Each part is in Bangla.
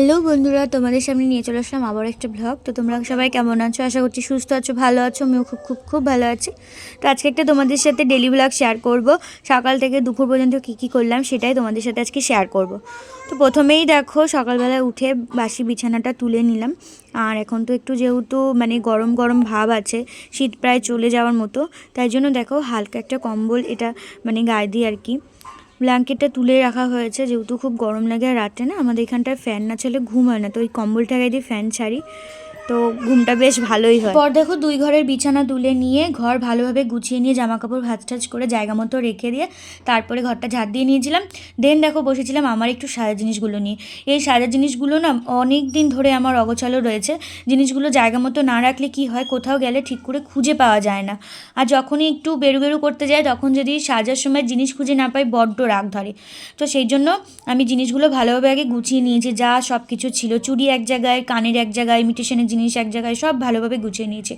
হ্যালো বন্ধুরা, তোমাদের সামনে নিয়ে চলে আসলাম আবার একটা ব্লগ তো তোমরা সবাই কেমন আছো? আশা করছি সুস্থ আছো, ভালো আছো, আমিও খুব খুব খুব ভালো আছি। তো আজকে একটা তোমাদের সাথে ডেলি ব্লগ শেয়ার করব। সকাল থেকে দুপুর পর্যন্ত কী কী করলাম সেটাই তোমাদের সাথে আজকে শেয়ার করব। তো প্রথমেই দেখো, সকালবেলায় উঠে বাসি বিছানাটা তুলে নিলাম। আর এখন তো একটু যেহেতু মানে গরম গরম ভাব আছে, শীত প্রায় চলে যাওয়ার মতো, তাই জন্য দেখো হালকা একটা কম্বল এটা মানে গায়ে দিয়ে আর কি ব্ল্যাঙ্কেটটা তুলে রাখা হয়েছে, যেহেতু খুব গরম লাগে আর রাত্রে না, আমাদের এখানটায় ফ্যান না চলে ঘুম হয় না, তো ওই কম্বলটা গায়ে দিয়ে ফ্যান ছাড়ি। তো ঘুমটা বেশ ভালোই হয়। পর দেখো দুই ঘরের বিছানা তুলে নিয়ে ঘর ভালোভাবে গুছিয়ে নিয়ে জামা কাপড় ভাজ টাজ করে জায়গা মতো রেখে দিয়ে তারপরে ঘরটা ঝাঁট দিয়ে নিয়েছিলাম। দেন দেখো বসেছিলাম আমার একটু সাজা জিনিসগুলো নিয়ে। এই সাজা জিনিসগুলো না অনেক দিন ধরে আমার অগোছালো রয়েছে। জিনিসগুলো জায়গা মতো না রাখলে কি হয়, কোথাও গেলে ঠিক করে খুঁজে পাওয়া যায় না। আর যখনই একটু বেরু বেরু করতে যাই, তখন যদি সাজার সময় জিনিস খুঁজে না পাই, বড্ড রাগ ধরে। তো সেই জন্য আমি জিনিসগুলো ভালোভাবে আগে গুছিয়ে নিয়েছি। যা সব কিছু ছিল, চুড়ি এক জায়গায়, কানের এক জায়গায় ইমিটেশনের জিনিস এক জায়গায় সব ভালোভাবে গুছিয়ে নিয়েছি।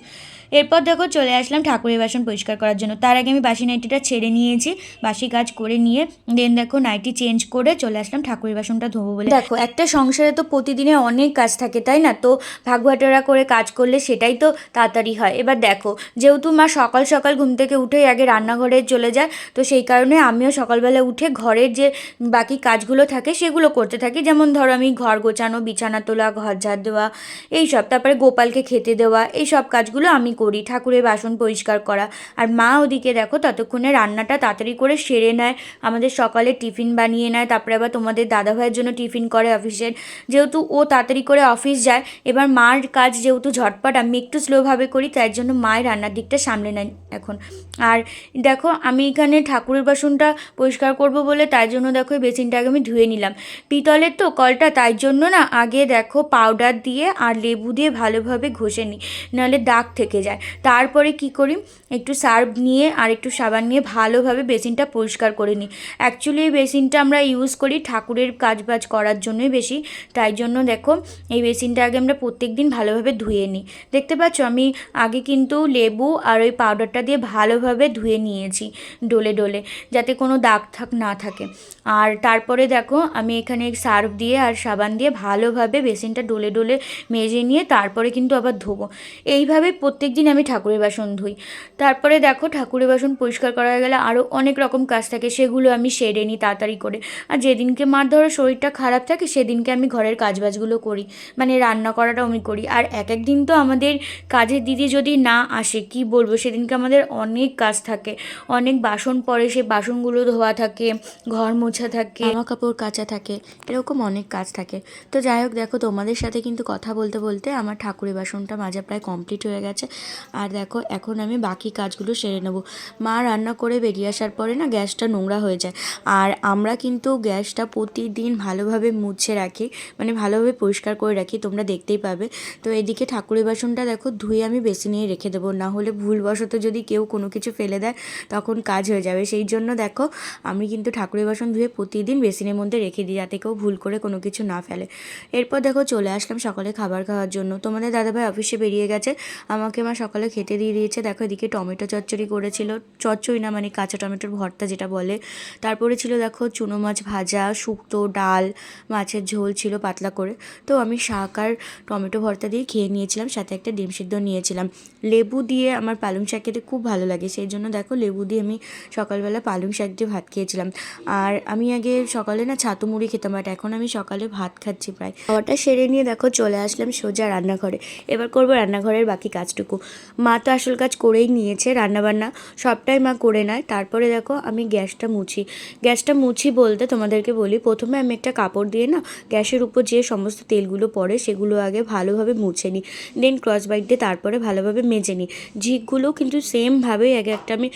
এরপর দেখো চলে আসলাম ঠাকুরের বাসন পরিষ্কার করার জন্য। তার আগে আমি বাসি নাইটিটা ছেড়ে নিয়েছি, বাসি কাজ করে নিয়ে দেন দেখো নাইটি চেঞ্জ করে চলে আসলাম ঠাকুরের বাসনটা ধোবো বলে। দেখো, একটা সংসারে তো প্রতিদিনে অনেক কাজ থাকে, তাই না? তো ভাগবাটোরা করে কাজ করলে সেটাই তো তাড়াতাড়ি হয়। এবার দেখো, যেহেতু মা সকাল সকাল ঘুম থেকে উঠেই আগে রান্নাঘরে চলে যায়, তো সেই কারণে আমিও সকালবেলা উঠে ঘরের যে বাকি কাজগুলো থাকে সেগুলো করতে থাকি। যেমন ধরো আমি ঘর গোছানো, বিছানা তোলা, ঘর ঝাড় দেওয়া, এইসব। তারপরে গোপালকে খেতে দেওয়া এই সব কাজগুলো আমি করি, ঠাকুরের বাসন পরিষ্কার করা। আর মা ওদিকে দেখো ততক্ষণে রান্নাটা তাড়াতাড়ি করে সেরে নেয়, আমাদের সকালে টিফিন বানিয়ে নেয়, তারপরে আবার তোমাদের দাদাভাইয়ের জন্য টিফিন করে অফিসের যেহেতু ও তাড়াতাড়ি করে অফিস যায়, এবার মার কাজ যেহেতু ঝটপট, আমি একটু স্লোভাবে করি, তাই জন্য মায়ের রান্নার দিকটা সামলে নেয় এখন। আর দেখো আমি এখানে ঠাকুরের বাসনটা পরিষ্কার করব বলে, তাই জন্য দেখো এই বেসিনটাকে আমি ধুয়ে নিলাম। পিতলের তো কলটা, তাই জন্য না আগে দেখো পাউডার দিয়ে আর লেবু দিয়ে ভালোভাবে ঘষে নিই, নাহলে দাগ থেকে যায়। তারপরে কি করি? একটু সার্ফ নিয়ে আর একটু সাবান নিয়ে ভালোভাবে বেসিনটা পরিষ্কার করে নিই। অ্যাকচুয়ালি এই বেসিনটা আমরা ইউজ করি ঠাকুরের কাজবাজ করার জন্যই বেশি। তাই জন্য দেখো, এই বেসিনটা আগে আমরা প্রত্যেক দিন ভালোভাবে ধুয়ে নিই। দেখতে পাচ্ছ? আমি আগে কিন্তু লেবু আর ওই পাউডারটা দিয়ে ভালোভাবে ধুয়ে নিয়েছি ডোলে ডোলে, যাতে কোনো দাগ থাক না থাকে। আর তারপরে দেখো, আমি এখানে সার্ফ দিয়ে আর সাবান দিয়ে ভালোভাবে বেসিনটা ডোলে ডোলে মেজে নিয়ে তারপরে কিন্তু আবার ধোবো। এইভাবে প্রত্যেক দিন আমি ঠাকুরের বাসন ধুই। তারপরে দেখো ঠাকুরের বাসন পরিষ্কার করা গেলে আরও অনেক রকম কাজ থাকে, সেগুলো আমি সেরে নিই তাড়াতাড়ি করে। আর যেদিনকে মার ধরো শরীরটা খারাপ থাকে, সেদিনকে আমি ঘরের কাজবাজগুলো করি মানে রান্না করাটাও আমি করি। আর এক এক দিন তো আমাদের কাজের দিদি যদি না আসে, কি বলব? সেদিনকে আমাদের অনেক কাজ থাকে, অনেক বাসন পরে সে বাসনগুলো ধোয়া থাকে, ঘর মোছা থাকে। জামা কাপড় কাচা থাকে, এরকম অনেক কাজ থাকে। তো যাই হোক, দেখো তোমাদের সাথে কিন্তু কথা বলতে বলতে আমার ঠাকুরের বাসনটা মাজা প্রায় কমপ্লিট হয়ে গেছে। আর দেখো, এখন আমি বাকি কাজগুলো সেরে নেব। মা রান্না করে বেরিয়ে আসার পরে না গ্যাসটা নোংরা হয়ে যায়। আর আমরা কিন্তু গ্যাসটা প্রতিদিন ভালোভাবে মুছে রাখি মানে ভালোভাবে পরিষ্কার করে রাখি, তোমরা দেখতেই পাবে। তো এদিকে ঠাকুরের বাসনটা দেখো, ধুয়ে আমি বেশি নিয়ে রেখে দেবো। না হলে ভুলবশত যদি কেউ কোনো কিছু ফেলে দেয়, তখন কাজ হয়ে যাবে। সেই জন্য দেখো, আমি কিন্তু ঠাকুরের বাসন ধুয়ে প্রতিদিন বেসিনের মধ্যে রেখে দিই, যাতে কেউ ভুল করে কোনো কিছু না ফেলে। এরপর দেখো, চলে আসলাম সকালে খাবার খাওয়ার জন্য। তোমাদের দাদাভাই অফিসে বেরিয়ে গেছে। আমাকে মা সকালে খেতে দিয়ে দিয়েছে। দেখো এদিকে টমেটো চচ্চড়ি করেছিল। চচ্চড়ি না মানে কাঁচা টমেটোর ভর্তা যেটা বলে। তারপরে ছিল দেখো চুনো মাছ ভাজা, শুক্তো, ডাল, মাছের ঝোল ছিল পাতলা করে। তো আমি শাক আর টমেটো ভর্তা দিয়ে খেয়ে নিয়েছিলাম, সাথে একটা ডিম সিদ্ধ নিয়েছিলাম। লেবু দিয়ে আমার পালং শাক খেতে খুব ভালো লাগে, সেই জন্য দেখো লেবু দিয়ে আমি সকালবেলা পালং শাক দিয়ে ভাত খেয়েছিলাম। আর আমি আগে সকালে না ছাতু মুড়ি খেতাম, বাট এখন আমি সকালে ভাত খাচ্ছি প্রায়। খাওয়াটা সেরে নিয়ে দেখো চলে আসলাম সোজা রান্নাঘরে। এবার করব রান্নাঘরের বাকি কাজটুকু। মা তো আসল কাজ করেই নিয়েছে রান্নাবান্না, সবটাই মা করে নেয়। তারপরে দেখো আমি গ্যাসটা মুছি। গ্যাসটা মুছি বলতে তোমাদেরকে বলি, প্রথমে আমি একটা কাপড় দিয়ে না গ্যাসের উপর যে সমস্ত তেলগুলো পড়ে সেগুলো আগে ভালোভাবে মুছে নিই। দেন ক্রস বাইট দিয়ে তারপরে ভালোভাবে মেজে নিই। ঝিকগুলো কিন্তু সেমভাবেই আগে একটা আমি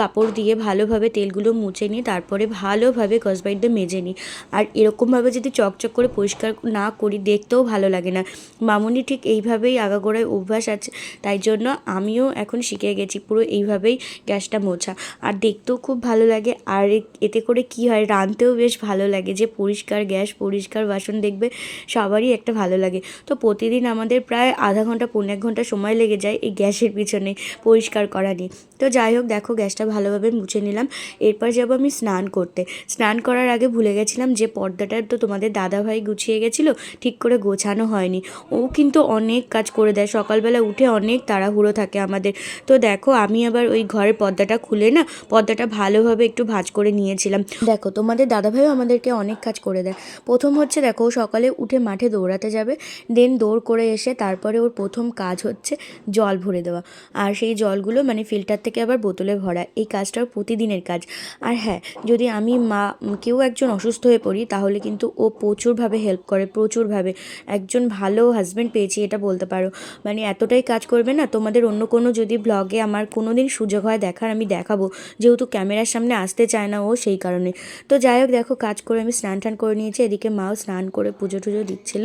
কাপড় দিয়ে ভালোভাবে তেলগুলো মুছে নিই, তারপরে ভালোভাবে ক্রস বাইট দিয়ে মেজে নিই। আর এরকমভাবে যদি চকচক করে পরিষ্কার না করি, দেখতেও ভালো লাগে না। মামুনি ঠিক এইভাবেই আগাগোড়ায় অভ্যাস আছে, তাই জন্য জন্য আমিও এখন শিখে গেছি পুরো এইভাবেই গ্যাসটা মোছা। আর দেখতেও খুব ভালো লাগে। আর এতে করে কি হয়, রাঁধতেও বেশ ভালো লাগে যে পরিষ্কার গ্যাস, পরিষ্কার বাসন দেখবে সবারই একটা ভালো লাগে। তো প্রতিদিন আমাদের প্রায় আধা ঘণ্টা, পৌনে এক ঘণ্টা সময় লেগে যায় এই গ্যাসের পিছনে পরিষ্কার করা নিয়ে। তো যাই হোক, দেখো গ্যাসটা ভালোভাবে মুছে নিলাম। এরপর যাব আমি স্নান করতে। স্নান করার আগে ভুলে গেছিলাম যে পর্দাটা তো তোমাদের দাদাভাই গুছিয়ে গেছিল, ঠিক করে গোছানো হয়নি। ও কিন্তু অনেক কাজ করে দেয়। সকালবেলা উঠে অনেক তাড়াহুড়ো থাকে আমাদের। তো দেখো, আমি আবার ওই ঘরের পর্দাটা খুলে না, পর্দাটা ভালোভাবে একটু ভাঁজ করে নিয়েছিলাম। দেখো, তোমাদের দাদাভাইও আমাদেরকে অনেক কাজ করে দেয়। প্রথম হচ্ছে দেখো সকালে উঠে মাঠে দৌড়াতে যাবে, দেন দৌড় করে এসে তারপরে ওর প্রথম কাজ হচ্ছে জল ভরে দেওয়া। আর সেই জলগুলো মানে ফিল্টার থেকে আবার বোতলে ভরা, এই কাজটা প্রতিদিনের কাজ। আর হ্যাঁ যদি আমি মা, কেউ একজন অসুস্থ হয়ে পড়ি, তাহলে কিন্তু ও প্রচুরভাবে হেল্প করে, প্রচুরভাবে। একজন ভালো হাজব্যান্ড পেয়েছি, এটা বলতে পারো। মানে এতটাই কাজ করবে না তোমাদের অন্য কোনো যদি ব্লগে আমার কোনো দিন সুযোগ হয় দেখার, আমি দেখাবো। যেহেতু ক্যামেরার সামনে আসতে চায় না ও সেই কারণে। তো যাই হোক, দেখো, কাজ করে আমি স্নান টান করে নিয়েছি। এদিকে মাও স্নান করে পুজো টুজো দিচ্ছিল।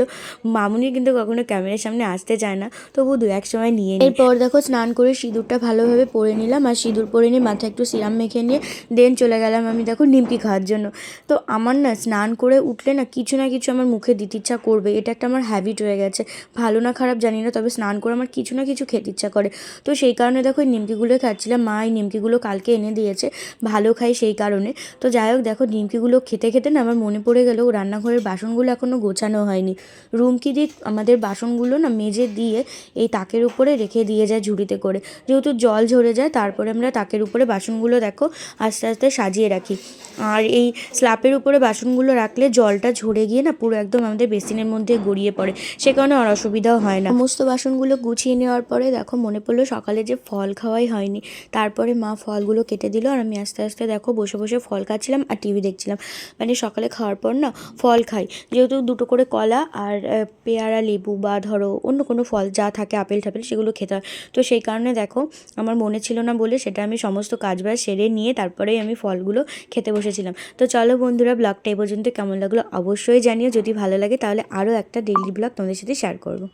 মামুনি কিন্তু কখনো ক্যামেরার সামনে আসতে চায় না। তবু দু এক সময় নিয়ে। এরপর দেখো, স্নান করে সিঁদুরটা ভালোভাবে পরে নিলাম। আর সিঁদুর পরে নিয়ে মাথায় একটু সিরাম মেখে নিয়ে দেন চলে গেলাম আমি, দেখো, নিমকি খাওয়ার জন্য। তো আমার না স্নান করে উঠলে না কিছু না কিছু আমার মুখে দিতে ইচ্ছা করবে। এটা একটা আমার হ্যাবিট হয়ে গেছে। ভালো না খারাপ জানি না, তবে স্নান করে আমার কিছু না কিছু খেতে ইচ্ছা করে। তো সেই কারণে দেখো এই নিমকিগুলো খাচ্ছিলাম, মা এই নিমকিগুলো কালকে এনে দিয়েছে, ভালো খাই সেই কারণে। তো যাই হোক দেখো নিমকিগুলো খেতে খেতে না আমার মনে পড়ে গেল, রান্নাঘরের বাসনগুলো এখনও গোছানো হয়নি। রুমকি দিয়ে আমাদের বাসনগুলো না মেজে দিয়ে এই তাকের উপরে রেখে দিয়ে যায় ঝুড়িতে করে। যেহেতু জল ঝরে যায়, তারপরে আমরা তাকের উপরে বাসনগুলো দেখো আস্তে আস্তে সাজিয়ে রাখি। আর এই স্ল্যাপের উপরে বাসনগুলো রাখলে জলটা ঝরে গিয়ে না পুরো একদম আমাদের বেসিনের মধ্যে গড়িয়ে পড়ে, সে কারণে আর অসুবিধাও হয় না। সমস্ত বাসনগুলো গুছিয়ে নেওয়ার পরে দেখো মনে পড়ল সকালে যে ফল খাওয়াই হয়নি। তারপরে মা ফলগুলো কেটে দিল আর আমি আস্তে আস্তে দেখো বসে বসে ফল খাচ্ছিলাম আর টিভি দেখছিলাম। মানে সকালে খাওয়ার পর না ফল খাই। যেহেতু দুটো করে কলা আর পেয়ারা, লেবু বা ধরো অন্য কোনো ফল যা থাকে আপেল টাপেল সেগুলো খেতে হয়। তো সেই কারণে দেখো আমার মনে ছিল না বলে সেটা আমি সমস্ত কাজ বাজ সেরে নিয়ে তারপরেই আমি ফলগুলো খেতে বসেছিলাম। তো চলো বন্ধুরা ব্লগটা এই পর্যন্ত কেমন লাগল অবশ্যই জানিও। যদি ভালো লাগে তাহলে আরও একটা ডেইলি ব্লগ তোমাদের সাথে শেয়ার করব।